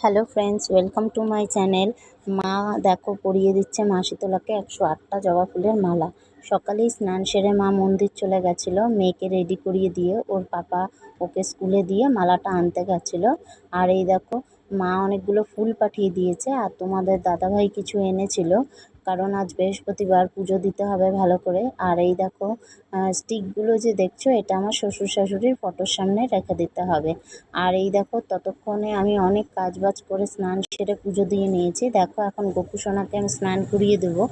Hello friends welcome to my channel মা দেখো পরিয়ে দিচ্ছে মা শীতলাকে একশো আটটা জবা ফুলের মালা। সকালেই স্নান সেরে মা মন্দির চলে গেছিল। মেয়েকে রেডি করিয়ে দিয়ে ওর পাপা ওকে স্কুলে দিয়ে মালাটা আনতে গেছিল। আর এই দেখো মা অনেকগুলো ফুল পাঠিয়ে দিয়েছে আর তোমাদের দাদাভাই কিছু এনেছিল। কারণ আজ বৃহস্পতিবার পুজো দিতে হবে ভালো করে। আর এই দেখো স্টিকগুলো যে দেখছ, এটা আমার শ্বশুর শাশুড়ির ফটোর সামনে রেখে দিতে হবে। আর এই দেখো, ততক্ষণে আমি অনেক কাজ বাজ করে স্নান সেরে পুজো দিয়ে নিয়েছি। দেখো, এখন গোপু সোনাকে আমি স্নান করিয়ে দেবো।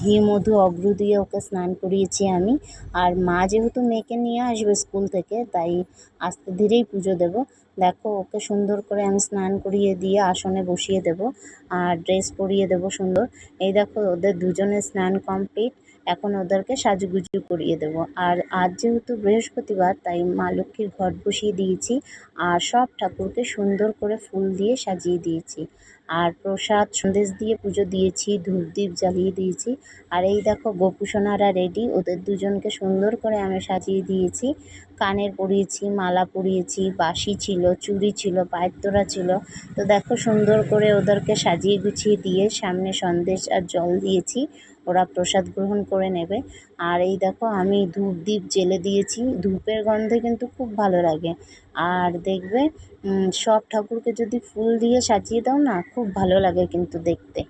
ঘি, মধু, অগ্রু দিয়ে ওকে স্নান করিয়েছি আমি। আর মা যেহেতু মেয়েকে নিয়ে আসবে স্কুল থেকে, তাই আস্তে ধীরেই পুজো দেবো। দেখো, ওকে সুন্দর করে আমি স্নান করিয়ে দিয়ে আসনে বসিয়ে দেবো। আর ড্রেস পরিয়ে দেবো সুন্দর। এই দেখো ওদের দুজনের স্নান কমপ্লিট এখন ওদেরকে সাজুগুজু করিয়ে দেবো। আর আজ যেহেতু বৃহস্পতিবার, তাই মা লক্ষ্মীর ঘট বসিয়ে দিয়েছি আর সব ঠাকুরকে সুন্দর করে ফুল দিয়ে সাজিয়ে দিয়েছি। আর প্রসাদ সন্দেশ দিয়ে পুজো দিয়েছি ধূপ দ্বীপ জ্বালিয়ে দিয়েছি। আর এই দেখো গোপুসোনারা রেডি, ওদের দুজনকে সুন্দর করে আমি সাজিয়ে দিয়েছি। কানের পরিয়েছি, মালা পরিয়েছি বাসি ছিল, চুড়ি ছিল পায়ের তোড়া ছিল। তো দেখো সুন্দর করে ওদেরকে সাজিয়ে গুছিয়ে দিয়ে সামনে সন্দেশ আর জল দিয়েছি। ওরা প্রসাদ গ্রহণ করে নেবে। আর এই দেখো, আমি ধূপ দ্বীপ জেলে দিয়েছি। ধূপের গন্ধে কিন্তু খুব ভালো লাগে। আর দেখবে সব ঠাকুরকে যদি ফুল দিয়ে সাজিয়ে দাও না, খুব ভালো লাগে কিন্তু দেখতে।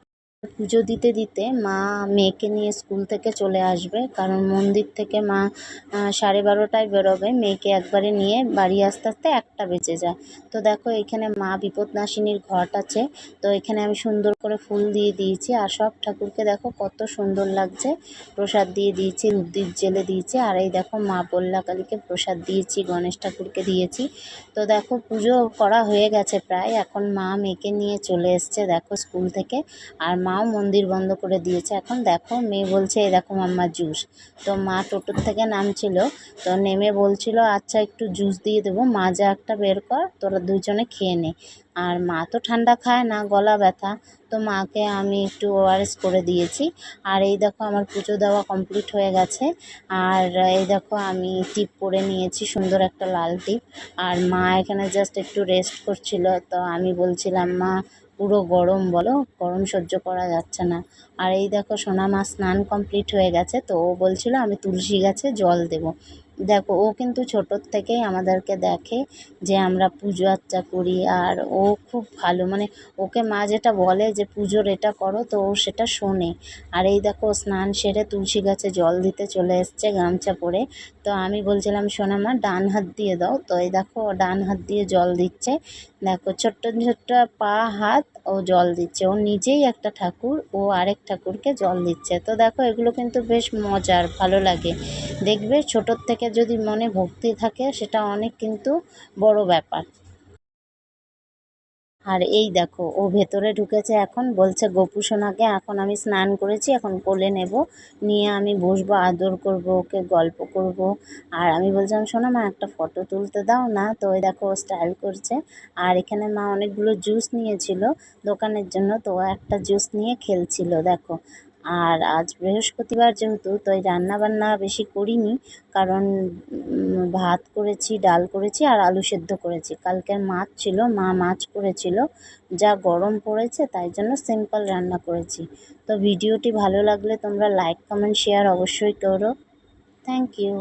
পুজো দিতে দিতে মা মেয়েকে নিয়ে স্কুল থেকে চলে আসবে। কারণ মন্দির থেকে মা সাড়ে বারোটায় বেরোবে। মেয়েকে একবারে নিয়ে বাড়ি আসতে আসতে একটা বেঁচে যায়। তো দেখো, এখানে মা বিপদনাশিনীর ঘট আছে। তো এখানে আমি সুন্দর করে ফুল দিয়ে দিয়েছি। আর সব ঠাকুরকে দেখো, কত সুন্দর লাগছে। প্রসাদ দিয়ে দিয়েছি রূপদীপ জেলে দিয়েছি। আর এই দেখো, মা বল্লা কালীকে প্রসাদ দিয়েছি, গণেশ ঠাকুরকে দিয়েছি। তো দেখো, পুজো করা হয়ে গেছে প্রায়। এখন মা মেয়েকে নিয়ে চলে এসছে, দেখো, স্কুল থেকে। আর মাও মন্দির বন্ধ করে দিয়েছে। এখন দেখো, মেয়ে বলছে, এরকম আমার জুস। তো মা টোটোর থেকে নামছিল, তো নেমে বলছিল আচ্ছা একটু জুস দিয়ে দেবো, মা যা একটা বের কর, তোরা দুজনে খেয়ে নে। আর মা তো ঠান্ডা খায় না, গলা ব্যথা। তো মাকে আমি একটু ওআরএস করে দিয়েছি। আর এই দেখো, আমার পুজো দেওয়া কমপ্লিট হয়ে গেছে। আর এই দেখো, আমি টিপ পরে নিয়েছি, সুন্দর একটা লাল টিপ। আর মা এখানে জাস্ট একটু রেস্ট করছিল। তো আমি বলছিলাম, মা পুরো গরম বলো, গরম সহ্য করা যাচ্ছে না। আর এই দেখো সোনা মা স্নান কমপ্লিট হয়ে গেছে, তো ও বলছিল আমি তুলসী গাছে জল দেবো। দেখো, ও কিন্তু ছোটোর থেকেই আমাদেরকে দেখে যে আমরা পুজো আচ্চা করি আর ও খুব ভালো। মানে ওকে মা যেটা বলে যে পুজোর এটা করো, তো ও সেটা শোনে। আর এই দেখো স্নান সেরে তুলসী গাছে জল দিতে চলে এসছে গামছা পরে। তো আমি বলছিলাম সোনা মা, ডান হাত দিয়ে দাও। তো এই দেখো ডান হাত দিয়ে জল দিচ্ছে। দেখো, ছোট্ট ছোট্ট পা, হাত ও জল দিচ্ছে। ও নিজেই একটা ঠাকুর, ও আরেক ঠাকুরকে জল দিচ্ছে। তো দেখো, এগুলো কিন্তু বেশ মজার, ভালো লাগে। দেখবে ছোটোর থেকে যদি মনে ভক্তি থাকে, সেটা অনেক কিন্তু বড় ব্যাপার। আর এই দেখো, ও ভেতরে ঢুকেছে এখন, বলছে, গোপু সোনাকে এখন আমি স্নান করেছি, এখন কোলে নেব, নিয়ে আমি বসবো, আদর করব, ওকে গল্প করব। আর আমি বলছিলাম, শোনো মা, একটা ফটো তুলতে দাও না। তো ওই দেখো, ও স্টাইল করছে। আর এখানে মা অনেকগুলো জুস নিয়েছিল দোকানের জন্য, তো একটা জুস নিয়ে খেলছিল, দেখো। আর আজ বৃহস্পতিবার যেহেতু তো এই রান্নাবান্না বেশি করিনি, কারণ ভাত করেছি, ডাল করেছি আর আলু সেদ্ধ করেছি। কালকের মাছ ছিল, মা মাছ করেছিল, যা গরম পড়েছে, তাই জন্য সিম্পল রান্না করেছি। তো ভিডিওটি ভালো লাগলে তোমরা লাইক, কমেন্ট, শেয়ার অবশ্যই করো। Thank you.